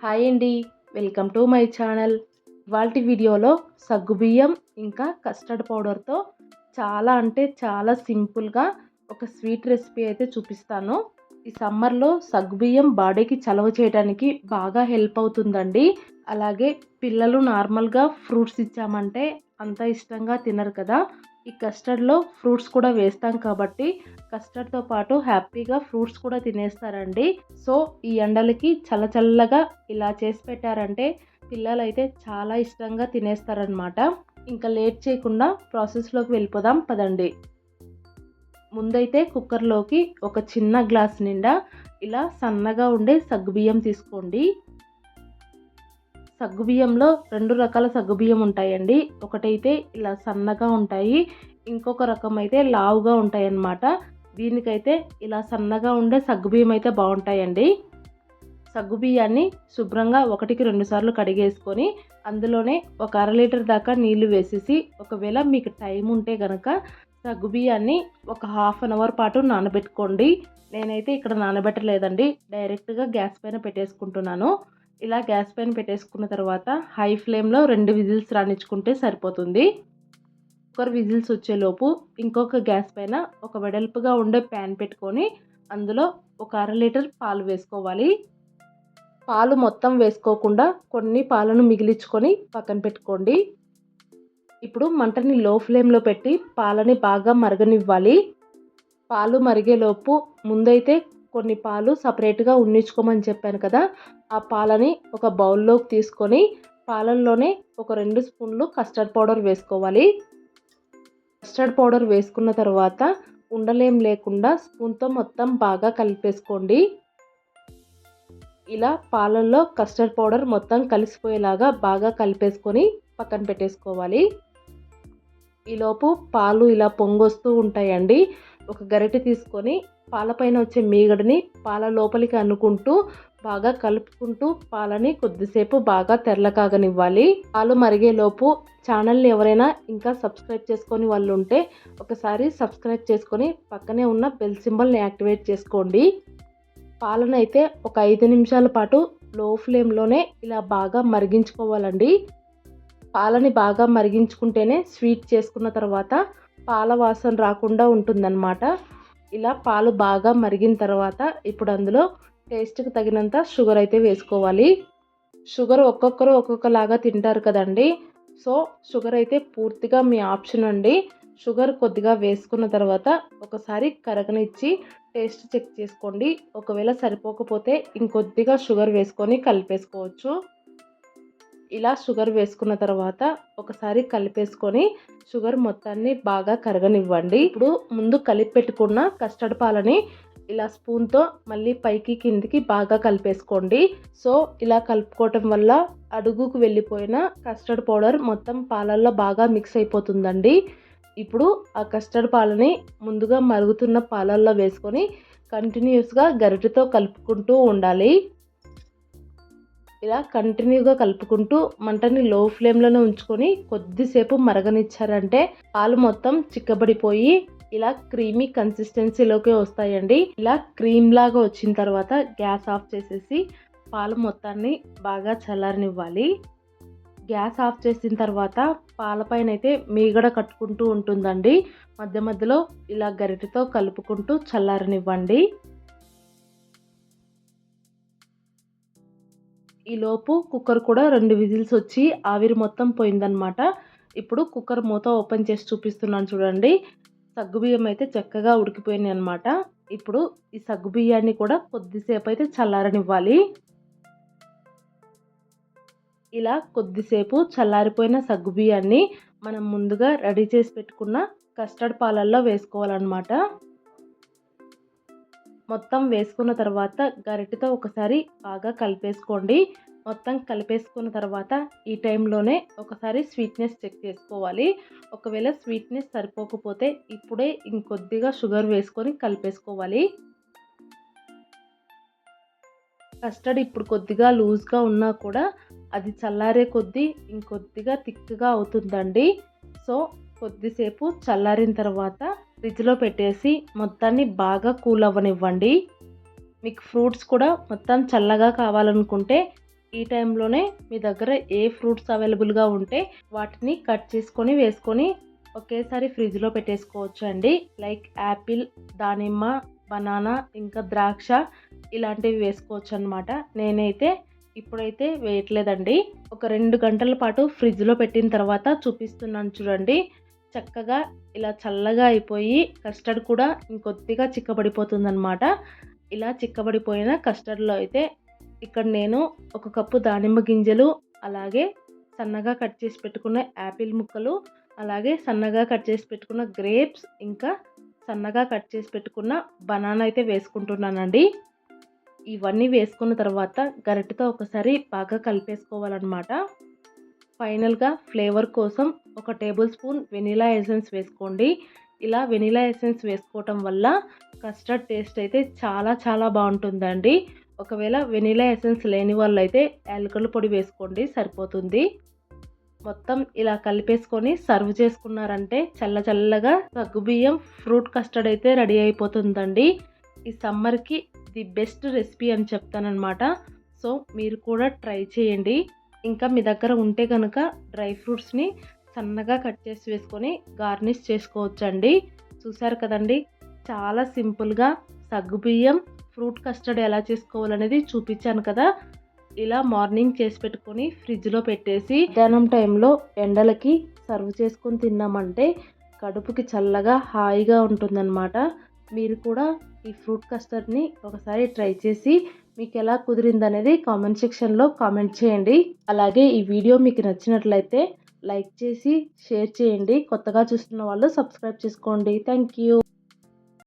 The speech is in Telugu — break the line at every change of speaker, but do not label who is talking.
హాయ్ అండి వెల్కమ్ టు మై ఛానల్. ఇవాళ వీడియోలో సగ్గుబియ్యం ఇంకా కస్టర్డ్ పౌడర్తో చాలా అంటే చాలా సింపుల్గా ఒక స్వీట్ రెసిపీ అయితే చూపిస్తాను. ఈ సమ్మర్లో సగ్గుబియ్యం బాడీకి చలవ చేయడానికి బాగా హెల్ప్ అవుతుందండి. అలాగే పిల్లలు నార్మల్గా ఫ్రూట్స్ ఇచ్చామంటే అంత ఇష్టంగా తినరు కదా. ఈ కస్టర్డ్లో ఫ్రూట్స్ కూడా వేస్తాం కాబట్టి కస్టర్డ్తో పాటు హ్యాపీగా ఫ్రూట్స్ కూడా తినేస్తారండి. సో ఈ ఎండలకి చల్లచల్లగా ఇలా చేసి పెట్టారంటే పిల్లలైతే చాలా ఇష్టంగా తినేస్తారనమాట ఇంకా లేట్ చేయకుండా ప్రాసెస్లోకి వెళ్ళిపోదాం పదండి. ముందైతే కుక్కర్లోకి ఒక చిన్న గ్లాస్ నిండా ఇలా సన్నగా ఉండే సగ్గుబియ్యం తీసుకోండి. సగ్గుబియ్యంలో రెండు రకాల సగ్గుబియ్యం ఉంటాయండి. ఒకటైతే ఇలా సన్నగా ఉంటాయి. ఇంకొక రకం అయితే లావుగా ఉంటాయి అన్నమాట దీనికైతే ఇలా సన్నగా ఉండే సగ్గుబియ్యం అయితే బాగుంటాయండి. సగ్గుబియ్యాన్ని శుభ్రంగా ఒకటికి రెండు సార్లు కడిగేసుకొని అందులోనే ఒక అర లీటర్ దాకా నీళ్ళు వేసేసి ఒకవేళ మీకు టైం ఉంటే కనుక సగ్గుబియ్యాన్ని ఒక హాఫ్ అన్ అవర్ పాటు నానబెట్టుకోండి. నేనైతే ఇక్కడ నానబెట్టలేదండి. డైరెక్ట్గా గ్యాస్ పైన పెట్టేసుకుంటున్నాను. ఇలా గ్యాస్ పైన పెట్టేసుకున్న తర్వాత హై ఫ్లేమ్లో రెండు విజిల్స్ రాణించుకుంటే సరిపోతుంది. కుక్కర్ విజిల్స్ వచ్చేలోపు ఇంకొక గ్యాస్ పైన ఒక వెడల్పుగా ఉండే ప్యాన్ పెట్టుకొని అందులో ఒక అర లీటర్ పాలు వేసుకోవాలి. పాలు మొత్తం వేసుకోకుండా కొన్ని పాలను మిగిలించుకొని పక్కన పెట్టుకోండి. ఇప్పుడు మంటని లో ఫ్లేమ్లో పెట్టి పాలని బాగా మరగనివ్వాలి. పాలు మరిగేలోపు ముందైతే కొన్ని పాలు సపరేట్గా ఉన్నించుకోమని చెప్పాను కదా ఆ పాలని ఒక బౌల్లోకి తీసుకొని పాలల్లోనే ఒక రెండు స్పూన్లు కస్టర్డ్ పౌడర్ వేసుకోవాలి. కస్టర్డ్ పౌడర్ వేసుకున్న తర్వాత ఉండలేం లేకుండా స్పూన్తో మొత్తం బాగా కలిపేసుకోండి. ఇలా పాలల్లో కస్టర్డ్ పౌడర్ మొత్తం కలిసిపోయేలాగా బాగా కలిపేసుకొని పక్కన పెట్టేసుకోవాలి. ఈలోపు పాలు ఇలా పొంగొస్తూ ఉంటాయండి. ఒక గరిటె తీసుకొని పాలపైన వచ్చే మీగడని పాల లోపలికి అనుకుంటూ బాగా కలుపుకుంటూ పాలని కొద్దిసేపు బాగా తెరలకాగనివ్వాలి పాలు మరిగేలోపు ఛానల్ని ఎవరైనా ఇంకా సబ్స్క్రైబ్ చేసుకొని వాళ్ళు ఉంటే ఒకసారి సబ్స్క్రైబ్ చేసుకొని పక్కనే ఉన్న బెల్ సింబల్ని యాక్టివేట్ చేసుకోండి. పాలను అయితే ఒక ఐదు నిమిషాల పాటు లో ఫ్లేమ్లోనే ఇలా బాగా మరిగించుకోవాలండి. పాలని బాగా మరిగించుకుంటేనే స్వీట్ చేసుకున్న తర్వాత పాల వాసన రాకుండా ఉంటుందన్నమాట. ఇలా పాలు బాగా మరిగిన తర్వాత ఇప్పుడు అందులో టేస్ట్కి తగినంత షుగర్ అయితే వేసుకోవాలి. షుగర్ ఒక్కొక్కరు ఒక్కొక్కలాగా తింటారు కదండి. సో షుగర్ అయితే పూర్తిగా మీ ఆప్షన్ అండి. షుగర్ కొద్దిగా వేసుకున్న తర్వాత ఒకసారి కరగనిచ్చి టేస్ట్ చెక్ చేసుకోండి. ఒకవేళ సరిపోకపోతే ఇంకొద్దిగా షుగర్ వేసుకొని కలిపేసుకోవచ్చు. ఇలా షుగర్ వేసుకున్న తర్వాత ఒకసారి కలిపేసుకొని షుగర్ మొత్తాన్ని బాగా కరగనివ్వండి. ఇప్పుడు ముందు కలిపి పెట్టుకున్న కస్టర్డ్ పాలని ఇలా స్పూన్తో మళ్ళీ పైకి కిందికి బాగా కలిపేసుకోండి. సో ఇలా కలుపుకోవటం వల్ల అడుగుకు వెళ్ళిపోయిన కస్టర్డ్ పౌడర్ మొత్తం పాలల్లో బాగా మిక్స్ అయిపోతుందండి. ఇప్పుడు ఆ కస్టర్డ్ పాలని ముందుగా మరుగుతున్న పాలల్లో వేసుకొని కంటిన్యూస్గా గరిటెతో కలుపుకుంటూ ఉండాలి. ఇలా కంటిన్యూగా కలుపుకుంటూ మంటని లో ఫ్లేమ్లోనే ఉంచుకొని కొద్దిసేపు మరగనిచ్చారంటే పాలు మొత్తం చిక్కబడిపోయి ఇలా క్రీమీ కన్సిస్టెన్సీలోకి వస్తాయండి. ఇలా క్రీమ్ లాగా వచ్చిన తర్వాత గ్యాస్ ఆఫ్ చేసేసి పాలు మొత్తాన్ని బాగా చల్లారనివ్వాలి. గ్యాస్ ఆఫ్ చేసిన తర్వాత పాలపైన అయితే మీగడ కట్టుకుంటూ ఉంటుందండి. మధ్య మధ్యలో ఇలా గరిటెతో కలుపుకుంటూ చల్లారనివ్వండి. ఈలోపు కుక్కర్ కూడా రెండు విజిల్స్ వచ్చి ఆవిరి మొత్తం పోయిందనమాట ఇప్పుడు కుక్కర్ మూత ఓపెన్ చేసి చూపిస్తున్నాను చూడండి. సగ్గుబియ్యం అయితే చక్కగా ఉడికిపోయినాయి అనమాట ఇప్పుడు ఈ సగ్గుబియ్యాన్ని కూడా కొద్దిసేపు అయితే చల్లారనివ్వాలి. ఇలా కొద్దిసేపు చల్లారిపోయిన సగ్గుబియ్యాన్ని మనం ముందుగా రెడీ చేసి పెట్టుకున్న కస్టర్డ్ పాలల్లో వేసుకోవాలన్నమాట. మొత్తం వేసుకున్న తర్వాత గరిటెతో ఒకసారి బాగా కలిపేసుకోండి. మొత్తం కలిపేసుకున్న తర్వాత ఈ టైంలోనే ఒకసారి స్వీట్నెస్ చెక్ చేసుకోవాలి. ఒకవేళ స్వీట్నెస్ సరిపోకపోతే ఇప్పుడే ఇంకొద్దిగా షుగర్ వేసుకొని కలిపేసుకోవాలి. కస్టర్డ్ ఇప్పుడు కొద్దిగా లూజ్గా ఉన్నా కూడా అది చల్లారే కొద్దీ ఇంకొద్దిగా థిక్గా అవుతుందండి. సో కొద్దిసేపు చల్లారిన తర్వాత ఫ్రిడ్జ్లో పెట్టేసి మొత్తాన్ని బాగా కూల్ అవ్వనివ్వండి. మీకు ఫ్రూట్స్ కూడా మొత్తం చల్లగా కావాలనుకుంటే ఈ టైంలోనే మీ దగ్గర ఏ ఫ్రూట్స్ అవైలబుల్గా ఉంటే వాటిని కట్ చేసుకొని వేసుకొని ఒకేసారి ఫ్రిడ్జ్లో పెట్టేసుకోవచ్చు అండి. లైక్ యాపిల్ దానిమ్మ బనానా ఇంకా ద్రాక్ష ఇలాంటివి వేసుకోవచ్చు అనమాట నేనైతే ఇప్పుడైతే వేయట్లేదండి. ఒక రెండు గంటల పాటు ఫ్రిడ్జ్లో పెట్టిన తర్వాత చూపిస్తున్నాను చూడండి. చక్కగా ఇలా చల్లగా అయిపోయి కస్టర్డ్ కూడా ఇంకొద్దిగా చిక్కబడిపోతుందనమాట ఇలా చిక్కబడిపోయిన కస్టర్డ్లో అయితే ఇక్కడ నేను ఒక కప్పు దానిమ్మ గింజలు అలాగే సన్నగా కట్ చేసి పెట్టుకున్న యాపిల్ ముక్కలు అలాగే సన్నగా కట్ చేసి పెట్టుకున్న గ్రేప్స్ ఇంకా సన్నగా కట్ చేసి పెట్టుకున్న బనానా అయితే వేసుకుంటున్నానండి. ఇవన్నీ వేసుకున్న తర్వాత గరిటతో ఒకసారి బాగా కలిపేసుకోవాలన్నమాట. ఫైనల్గా ఫ్లేవర్ కోసం ఒక టేబుల్ స్పూన్ వెనిలా ఎసెన్స్ వేసుకోండి. ఇలా వెనిలా ఎసెన్స్ వేసుకోవటం వల్ల కస్టర్డ్ టేస్ట్ అయితే చాలా చాలా బాగుంటుందండి. ఒకవేళ వెనిలా ఎసెన్స్ లేని వాళ్ళు అయితే యాలకుల పొడి వేసుకోండి సరిపోతుంది. మొత్తం ఇలా కలిపేసుకొని సర్వ్ చేసుకున్నారంటే చల్ల చల్లగా సగ్గుబియ్యం ఫ్రూట్ కస్టర్డ్ అయితే రెడీ అయిపోతుందండి. ఈ సమ్మర్కి ది బెస్ట్ రెసిపీ అని చెప్తానమాట సో మీరు కూడా ట్రై చేయండి. ఇంకా మీ దగ్గర ఉంటే కనుక డ్రై ఫ్రూట్స్ని సన్నగా కట్ చేసి వేసుకొని గార్నిష్ చేసుకోవచ్చండి. చూసారు కదండి? చాలా సింపుల్గా సగ్గుబియ్యం ఫ్రూట్ కస్టర్డ్ ఎలా చేసుకోవాలనేది చూపించాను కదా? ఇలా మార్నింగ్ చేసి పెట్టుకొని ఫ్రిడ్జ్లో పెట్టేసి మధ్యాహ్నం టైంలో ఎండలకి సర్వ్ చేసుకొని తిన్నామంటే కడుపుకి చల్లగా హాయిగా ఉంటుందన్నమాట. మీరు కూడా ఈ ఫ్రూట్ కస్టర్డ్ని ఒకసారి ట్రై చేసి మీకు ఎలా కుదిరింది అనేది కామెంట్ సెక్షన్లో కామెంట్ చేయండి. అలాగే ఈ వీడియో మీకు నచ్చినట్లయితే లైక్ చేసి షేర్ చేయండి. కొత్తగా చూస్తున్న వాళ్ళు సబ్స్క్రైబ్ చేసుకోండి. Thank you.